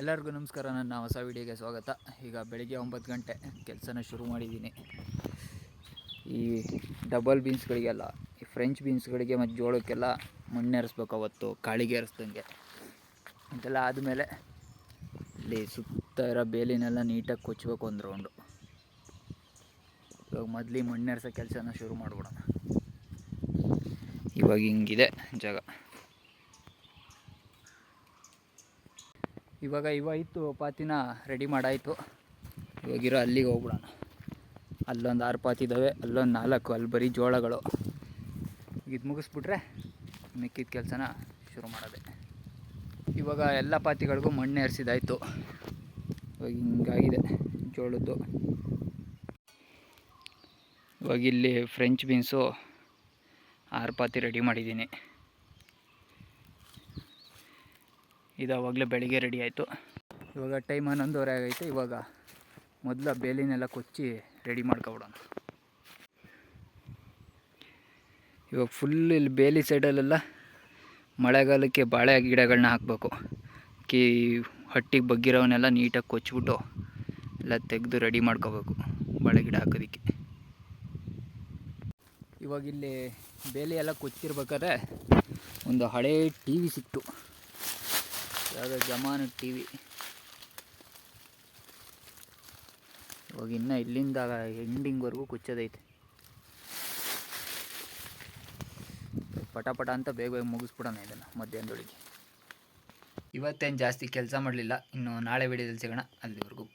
ಎಲ್ಲರಿಗೂ ನಮಸ್ಕಾರ, ನನ್ನ ಹೊಸ ವಿಡಿಯೋಗೆ ಸ್ವಾಗತ. ಈಗ ಬೆಳಿಗ್ಗೆ ಒಂಬತ್ತು ಗಂಟೆ ಕೆಲಸನ ಶುರು ಮಾಡಿದ್ದೀನಿ. ಈ ಡಬಲ್ ಬೀನ್ಸ್ಗಳಿಗೆಲ್ಲ ಈ ಫ್ರೆಂಚ್ ಬೀನ್ಸ್ಗಳಿಗೆ ಮತ್ತು ಜೋಳಕ್ಕೆಲ್ಲ ಮಣ್ಣೆರೆಸ್ಬೇಕು ಅವತ್ತು, ಕಾಳಿಗೆ ಏರಿಸ್ದಂಗೆ. ಇದೆಲ್ಲ ಆದಮೇಲೆ ಇಲ್ಲಿ ಸುತ್ತ ಇರೋ ಬೇಲಿನೆಲ್ಲ ನೀಟಾಗಿ ಕೊಚ್ಚಬೇಕು ಒಂದು ರೌಂಡು ಇವಾಗ ಮೊದಲು ಮಣ್ಣೆರೆಸೋ ಕೆಲಸನ ಶುರು ಮಾಡಿಬಿಡೋಣ. ಇವಾಗ ಹಿಂಗಿದೆ ಜಾಗ. ಇವಾಗ ಇವಾಯಿತು ಪಾತಿನ ರೆಡಿ ಮಾಡಾಯಿತು. ಇವಾಗಿರೋ ಅಲ್ಲಿಗೆ ಹೋಗ್ಬಿಡೋಣ. ಅಲ್ಲೊಂದು ಆರು ಪಾತಿ ಇದ್ದಾವೆ ಅಲ್ಲೊಂದು ನಾಲ್ಕು, ಅಲ್ಲಿ ಬರೀ ಜೋಳಗಳು. ಇದು ಮುಗಿಸ್ಬಿಟ್ರೆ ಮಿಕ್ಕಿದ ಕೆಲಸನ ಶುರು ಮಾಡೋದೆ. ಇವಾಗ ಎಲ್ಲ ಪಾತಿಗಳಿಗೂ ಮಣ್ಣು ಎರ್ಸಿದಾಯಿತು ಇವಾಗ ಹಿಂಗಾಗಿದೆ ಜೋಳದ್ದು. ಇವಾಗ ಇಲ್ಲಿ ಫ್ರೆಂಚ್ ಬೀನ್ಸು ಆರು ಪಾತಿ ರೆಡಿ ಮಾಡಿದ್ದೀನಿ. ಇದು ಆವಾಗಲೇ ಬೆಳಿಗ್ಗೆ ರೆಡಿ ಆಯಿತು. ಇವಾಗ ಟೈಮ್ ಹನ್ನೊಂದುವರೆ ಆಗೈತೆ. ಇವಾಗ ಮೊದಲು ಬೇಲಿನೆಲ್ಲ ಕೊಚ್ಚಿ ರೆಡಿ ಮಾಡ್ಕೊಬಿಡೋಣ. ಇವಾಗ ಫುಲ್ ಇಲ್ಲಿ ಬೇಲಿ ಸೈಡಲ್ಲೆಲ್ಲ ಮಳೆಗಾಲಕ್ಕೆ ಬಾಳೆ ಗಿಡಗಳನ್ನ ಹಾಕಬೇಕು. ಕಿ ಹಟ್ಟಿಗೆ ಬಗ್ಗಿರೋವನ್ನೆಲ್ಲ ನೀಟಾಗಿ ಕೊಚ್ಚಿಬಿಟ್ಟು ಎಲ್ಲ ತೆಗೆದು ರೆಡಿ ಮಾಡ್ಕೋಬೇಕು ಬಾಳೆ ಗಿಡ ಹಾಕೋದಕ್ಕೆ. ಇವಾಗ ಇಲ್ಲಿ ಬೇಲಿ ಎಲ್ಲ ಕೊಚ್ಚಿರ್ಬೇಕಾದ್ರೆ ಒಂದು ಹಳೇ ಟಿ ವಿ ಸಿಕ್ತು. ಯಾವುದೋ ಜಮಾನು ಟಿ ವಿ. ಇವಾಗ ಇನ್ನು ಇಲ್ಲಿಂದ ಎಂಡಿಂಗ್ವರೆಗೂ ಕುಚ್ಚೋದೈತೆ. ಪಟ ಪಟ ಅಂತ ಬೇಗ ಬೇಗ ಮುಗಿಸ್ಬಿಡೋಣ ಇದನ್ನು ಮಧ್ಯಾಹ್ನದೊಳಗೆ. ಇವತ್ತೇನು ಜಾಸ್ತಿ ಕೆಲಸ ಮಾಡಲಿಲ್ಲ, ಇನ್ನು ನಾಳೆ ವಿಡಿಯೋದಲ್ಲಿ ಸಿಗೋಣ. ಅಲ್ಲಿವರೆಗೂ